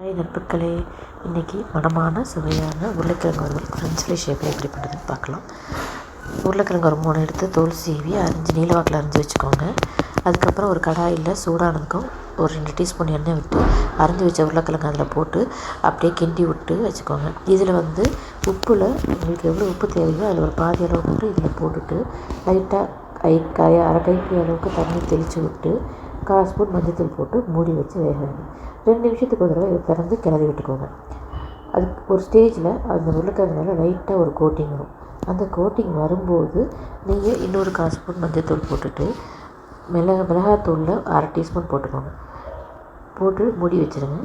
Hi நட்புக்களே இன்றைக்கி மனமான சுவையான உருளைக்கிழங்கு வறுவல் ஃப்ரெஞ்ச் ஃப்ரை ஷேப்பில் எப்படி பண்ணுறதுன்னு பார்க்கலாம். உருளைக்கிழங்கு ஒரு மூணு எடுத்து தோல் சீவி அரிஞ்சு நீளவாக்கில் அரிஞ்சு வச்சுக்கோங்க. அதுக்கப்புறம் ஒரு கடாயில் சூடானதுக்கும் ஒரு ரெண்டு டீஸ்பூன் எண்ணெய் விட்டு அரிஞ்சு வச்ச உருளைக்கிழங்கு அதில் போட்டு அப்படியே கிண்டி விட்டு வச்சுக்கோங்க. இதில் வந்து உப்பில் உங்களுக்கு எவ்வளோ உப்பு தேவையோ அதில் ஒரு பாதி அளவு மட்டும் இதில் போட்டுட்டு லைட்டாக கை கை அரை கைக்கு அளவுக்கு தண்ணி தெளித்து விட்டு கால் ஸ்பூன் மஞ்சத்தூள் போட்டு மூடி வச்சு வேக வைங்க. ரெண்டு நிமிஷத்துக்கு ஒரு தடவை இதை திறந்து கிளறி விட்டுக்கோங்க. அது ஒரு ஸ்டேஜில் அந்த உருளைக்கிழங்கு மேலே லைட்டாக ஒரு கோட்டிங் வரும். அந்த கோட்டிங் வரும்போது நீங்கள் இன்னொரு கால் ஸ்பூன் மஞ்சத்தூள் போட்டுட்டு மிளகா மிளகாத்தூளில் அரை டீஸ்பூன் போட்டுக்கோங்க. போட்டு மூடி வச்சுருங்க.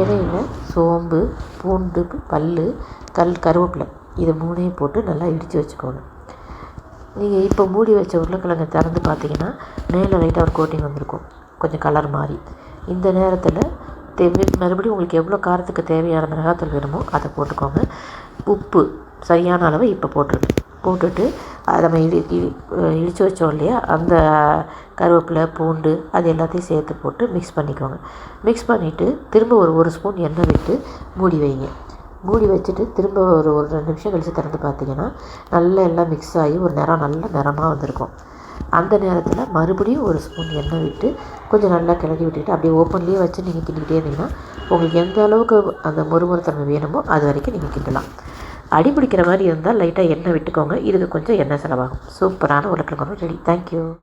இடையில சோம்பு பூண்டு பல் கல் கருவேப்பிலை இதை மூணையும் போட்டு நல்லா இடித்து வச்சுக்கோங்க. நீங்கள் இப்போ மூடி வச்ச உருளைக்கிழங்கை திறந்து பார்த்தீங்கன்னா மேலே லைட்டாக ஒரு கோட்டிங் வந்திருக்கும். கொஞ்சம் கலர் மாறி. இந்த நேரத்தில் தேவை மறுபடியும் உங்களுக்கு எவ்வளோ காரத்துக்கு தேவையான மிளகாத்தூள் வேணுமோ அதை போட்டுக்கோங்க. உப்பு சரியான அளவு இப்போ போட்டுருக்கு போட்டுட்டு அதை நம்ம இடி இடி இடித்து வச்சோம் இல்லையா? அந்த கருவேப்பிலை பூண்டு அது எல்லாத்தையும் சேர்த்து போட்டு மிக்ஸ் பண்ணிக்கோங்க. மிக்ஸ் பண்ணிவிட்டு திரும்ப ஒரு ஒரு ஸ்பூன் எண்ணெய் விட்டு மூடி வைங்க. மூடி வச்சுட்டு திரும்ப ஒரு ஒரு ரெண்டு நிமிஷம் கழித்து திறந்து பார்த்தீங்கன்னா நல்லா எல்லாம் மிக்ஸ் ஆகி ஒரு நிறம் நல்ல நிறமாக வந்திருக்கும். அந்த நேரத்தில் மறுபடியும் ஒரு ஸ்பூன் எண்ணெய் விட்டு கொஞ்சம் நல்லா கிளறி விட்டுட்டு அப்படியே ஓப்பன்லேயே வச்சு நீங்கள் கிண்டிக்கிட்டே இருந்தீங்கன்னா உங்களுக்கு எந்த அளவுக்கு அந்த மொறுமொறுத்தன்மை வேணுமோ அது வரைக்கும் நீங்கள் கிண்டலாம். அடி பிடிக்கிற மாதிரி இருந்தால் லைட்டாக எண்ணெய் விட்டுக்கோங்க. இதுக்கு கொஞ்சம் எண்ணெய் செலவாகும். சூப்பரான உருளைக்கிழங்கு ரெடி தேங்க்யூ